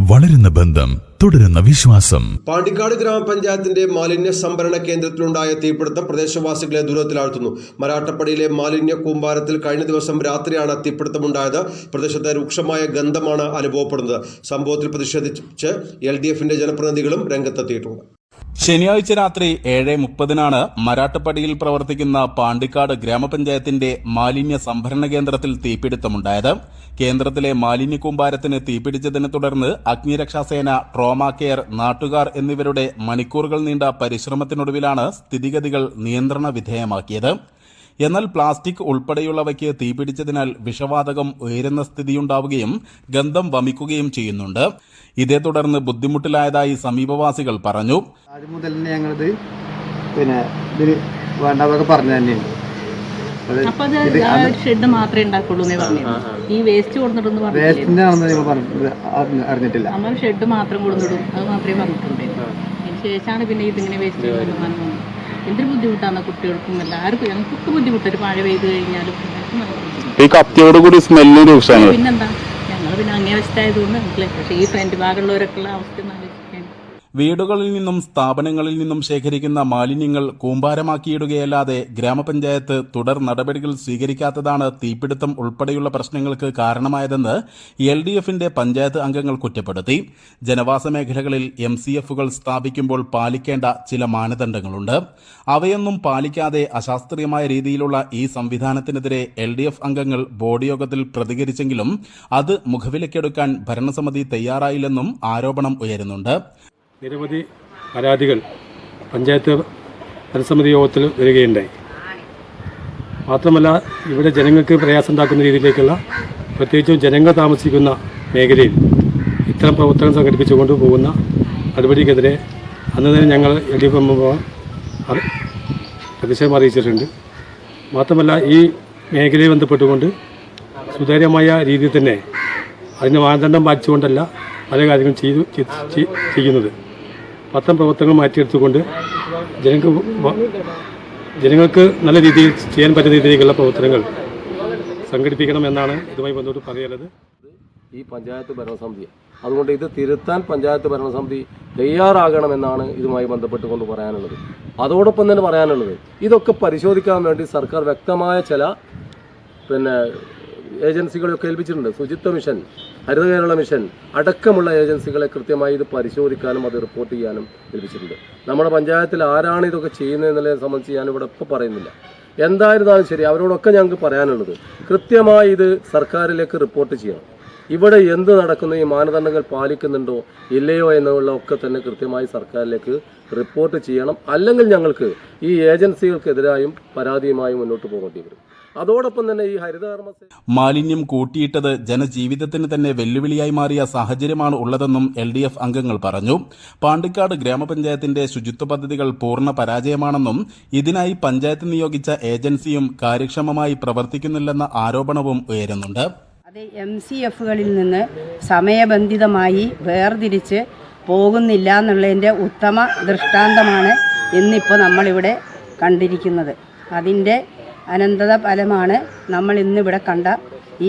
വളരുന്ന ബന്ധം തുടരുന്ന വിശ്വാസം. പാണ്ടിക്കാട് ഗ്രാമപഞ്ചായത്തിന്റെ മാലിന്യ സംഭരണ കേന്ദ്രത്തിലുണ്ടായ തീപിടുത്തം പ്രദേശവാസികളെ ദുരിതത്തിലാഴ്ത്തുന്നു. മരാട്ടപ്പടിയിലെ മാലിന്യ കൂമ്പാരത്തിൽ കഴിഞ്ഞ ദിവസം രാത്രിയാണ് തീപിടുത്തമുണ്ടായത്. പ്രദേശത്ത് രൂക്ഷമായ ഗന്ധമാണ് അനുഭവപ്പെടുന്നത്. സംഭവത്തിൽ പ്രതിഷേധിച്ച് എൽ ഡി എഫിന്റെ ജനപ്രതിനിധികളും രംഗത്തെത്തിയിട്ടുണ്ട്. ശനിയാഴ്ച രാത്രി ഏഴ് മുപ്പതിനാണ് മരാട്ടുപടിയിൽ പ്രവർത്തിക്കുന്ന പാണ്ടിക്കാട് ഗ്രാമപഞ്ചായത്തിന്റെ മാലിന്യ സംഭരണ കേന്ദ്രത്തിൽ തീപിടുത്തമുണ്ടായത്. കേന്ദ്രത്തിലെ മാലിന്യ കൂമ്പാരത്തിന് തീപിടിച്ചതിനെ തുടർന്ന് അഗ്നിരക്ഷാസേന ട്രോമ കെയർ നാട്ടുകാർ എന്നിവരുടെ മണിക്കൂറുകൾ നീണ്ട പരിശ്രമത്തിനൊടുവിലാണ് സ്ഥിതിഗതികൾ നിയന്ത്രണ വിധേയമാക്കിയത്. എന്നാൽ പ്ലാസ്റ്റിക് ഉൾപ്പെടെയുള്ളവയ്ക്ക് തീപിടിച്ചതിനാൽ വിഷവാതകം ഉയരുന്ന സ്ഥിതിയുണ്ടാവുകയും ഗന്ധം വമിക്കുകയും ചെയ്യുന്നുണ്ട്. ഇതേ തുടർന്ന് ബുദ്ധിമുട്ടിലായതായി സമീപവാസികൾ പറഞ്ഞു. ആദ്യം മുതൽ തന്നെ ഞങ്ങളിത് പിന്നെ വേണ്ടതൊക്കെ പറഞ്ഞു തന്നെയാണ് അത് അപ്പൊ അത് ഇത് ആ ഒരു ഷെഡ് മാത്രമേ ഉണ്ടാക്കുള്ളൂ എന്നേ പറഞ്ഞു ഈ വേസ്റ്റ് കൊടുത്തിട്ടൊന്നും പറഞ്ഞില്ലേ വേസ്റ്റിന്റെ ആണെന്ന് ഞങ്ങൾ പറഞ്ഞത് അറിഞ്ഞ- അറിഞ്ഞിട്ടില്ല. നമ്മൾ ഷെഡ് മാത്രം കൊടുത്തിടും. അത് മാത്രമേ പറഞ്ഞിട്ടുണ്ടായിരുന്നു അതിന് ശേഷമാണ് പിന്നെ ഇതിങ്ങനെ വേസ്റ്റ് എന്തൊരു ബുദ്ധിമുട്ടാണ് കുട്ടികൾക്കും എല്ലാവർക്കും. ഞങ്ങൾക്കൊക്കെ ബുദ്ധിമുട്ട്. ഒരു മഴ പെയ്ത് കഴിഞ്ഞാലും ഈ. ഈ കത്തിയോടുകൂടി സ്മെല്ല് രൂക്ഷമാണ്? പിന്നെന്താ ഞങ്ങൾ പിന്നെ അങ്ങേ വശത്തായതുകൊണ്ട് മനസ്സിലായി പക്ഷേ ഈ ഫ്രണ്ട് ഭാഗമുള്ളവരൊക്കെ ഉള്ള അവസ്ഥ വീടുകളിൽ നിന്നും സ്ഥാപനങ്ങളിൽ നിന്നും ശേഖരിക്കുന്ന മാലിന്യങ്ങൾ കൂമ്പാരമാക്കിയിടുകയല്ലാതെ ഗ്രാമപഞ്ചായത്ത് തുടർ നടപടികൾ സ്വീകരിക്കാത്തതാണ് തീപിടുത്തം ഉൾപ്പെടെയുള്ള പ്രശ്നങ്ങൾക്ക് കാരണമായതെന്ന് എൽ ഡി എഫിന്റെ പഞ്ചായത്ത് അംഗങ്ങൾ കുറ്റപ്പെടുത്തി. ജനവാസ മേഖലകളിൽ എം സി എഫുകൾ സ്ഥാപിക്കുമ്പോൾ പാലിക്കേണ്ട ചില മാനദണ്ഡങ്ങളുണ്ട്. അവയൊന്നും പാലിക്കാതെ അശാസ്ത്രീയമായ രീതിയിലുള്ള ഈ സംവിധാനത്തിനെതിരെ എൽ ഡി എഫ് അംഗങ്ങൾ ബോർഡ് യോഗത്തിൽ പ്രതികരിച്ചെങ്കിലും അത് മുഖവിലക്കെടുക്കാൻ ഭരണസമിതി തയ്യാറായില്ലെന്നും ആരോപണം ഉയരുന്നുണ്ട്. നിരവധി പരാതികൾ പഞ്ചായത്ത് ധനസമിതി യോഗത്തിൽ വരികയുണ്ടായി. മാത്രമല്ല ഇവിടെ ജനങ്ങൾക്ക് പ്രയാസം ഉണ്ടാക്കുന്ന രീതിയിലേക്കുള്ള പ്രത്യേകിച്ചും ജനങ്ങൾ താമസിക്കുന്ന മേഖലയിൽ ഇത്തരം പ്രവർത്തനം സംഘടിപ്പിച്ചുകൊണ്ട് പോകുന്ന നടപടിക്കെതിരെ അന്ന് തന്നെ ഞങ്ങൾ എൽ ഡി എഫ് പ്രതിഷേധം അറിയിച്ചിട്ടുണ്ട്. മാത്രമല്ല ഈ മേഖലയെ ബന്ധപ്പെട്ടുകൊണ്ട് സുതാര്യമായ രീതിയിൽ തന്നെ അതിന് മാനദണ്ഡം പാലിച്ചുകൊണ്ടല്ല പല കാര്യങ്ങളും ചെയ്തു ചെയ്- ചെയ്- ചെയ്യുന്നത്. പത്രം പ്രവർത്തനങ്ങൾ മാറ്റിയെടുത്തുകൊണ്ട് ജനങ്ങൾക്ക് ജനങ്ങൾക്ക് നല്ല രീതിയിൽ ചെയ്യാൻ പറ്റുന്ന രീതിയിലുള്ള പ്രവർത്തനങ്ങൾ സംഘടിപ്പിക്കണം എന്നാണ് ഇതുമായി ബന്ധപ്പെട്ട് പറയുന്നത് ഈ പഞ്ചായത്ത് ഭരണസമിതി. അതുകൊണ്ട് ഇത് തിരുത്താൻ പഞ്ചായത്ത് ഭരണസമിതി തയ്യാറാകണമെന്നാണ് ഇതുമായി ബന്ധപ്പെട്ടുകൊണ്ട് പറയാനുള്ളത്. അതോടൊപ്പം തന്നെ പറയാനുള്ളത് ഇതൊക്കെ പരിശോധിക്കാൻ വേണ്ടി സർക്കാർ വ്യക്തമായ ചില പിന്നെ ഏജൻസികളെയൊക്കെ ഏൽപ്പിച്ചിട്ടുണ്ട്. ശുചിത്വ മിഷൻ ഹരിത കേരള മിഷൻ അടക്കമുള്ള ഏജൻസികളെ കൃത്യമായി ഇത് പരിശോധിക്കാനും അത് റിപ്പോർട്ട് ചെയ്യാനും ലഭിച്ചിട്ടുണ്ട് നമ്മുടെ പഞ്ചായത്തിൽ ആരാണ് ഇതൊക്കെ ചെയ്യുന്നതെന്നുള്ളതിനെ സംബന്ധിച്ച് ഞാനിവിടെ ഇപ്പോൾ പറയുന്നില്ല. എന്തായിരുന്നാലും ശരി അവരോടൊക്കെ ഞങ്ങൾക്ക് പറയാനുള്ളത് കൃത്യമായി ഇത് സർക്കാരിലേക്ക് റിപ്പോർട്ട് ചെയ്യണം. ഇവിടെ എന്ത് നടക്കുന്നു ഈ മാനദണ്ഡങ്ങൾ പാലിക്കുന്നുണ്ടോ ഇല്ലയോ എന്നുള്ള ഒക്കെ തന്നെ കൃത്യമായി സർക്കാരിലേക്ക് റിപ്പോർട്ട് ചെയ്യണം. അല്ലെങ്കിൽ ഞങ്ങൾക്ക് ഈ ഏജൻസികൾക്കെതിരായും പരാതിയുമായും മുന്നോട്ട് പോകേണ്ടി വരും. അതോടൊപ്പം തന്നെ ഈ ഹരിതകർമ്മ മാലിന്യം കൂട്ടിയിട്ടത് ജനജീവിതത്തിന് തന്നെ വെല്ലുവിളിയായി മാറിയ സാഹചര്യമാണ് ഉള്ളതെന്നും എൽ ഡി എഫ് അംഗങ്ങൾ പറഞ്ഞു. പാണ്ടിക്കാട് ഗ്രാമപഞ്ചായത്തിന്റെ ശുചിത്വ പദ്ധതികൾ പൂർണ പരാജയമാണെന്നും ഇതിനായി പഞ്ചായത്ത് നിയോഗിച്ച ഏജൻസിയും കാര്യക്ഷമമായി പ്രവർത്തിക്കുന്നില്ലെന്ന ആരോപണവും ഉയരുന്നുണ്ട്. അത് എം സി എഫുകളിൽ നിന്ന് സമയബന്ധിതമായി വേർതിരിച്ച് പോകുന്നില്ല എന്നുള്ളതിന്റെ ഉത്തമ ദൃഷ്ടാന്തമാണ് ഇന്നിപ്പോൾ നമ്മളിവിടെ കണ്ടിരിക്കുന്നത്. അതിന്റെ അനന്തത ഫലമാണ് നമ്മൾ ഇന്നിവിടെ കണ്ട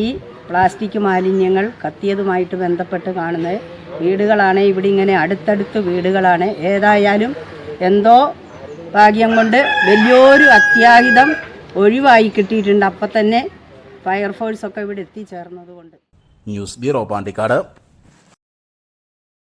ഈ പ്ലാസ്റ്റിക് മാലിന്യങ്ങൾ കത്തിയതുമായിട്ട് ബന്ധപ്പെട്ട് കാണുന്നത്. വീടുകളാണ് ഇവിടെ ഇങ്ങനെ അടുത്തടുത്ത് വീടുകളാണ്. ഏതായാലും എന്തോ ഭാഗ്യം കൊണ്ട് വലിയൊരു അത്യാഹിതം ഒഴിവായി കിട്ടിയിട്ടുണ്ട്. അപ്പം തന്നെ ഫയർഫോഴ്സൊക്കെ ഇവിടെ എത്തിച്ചേർന്നത് കൊണ്ട്. News bureau Pandikkad.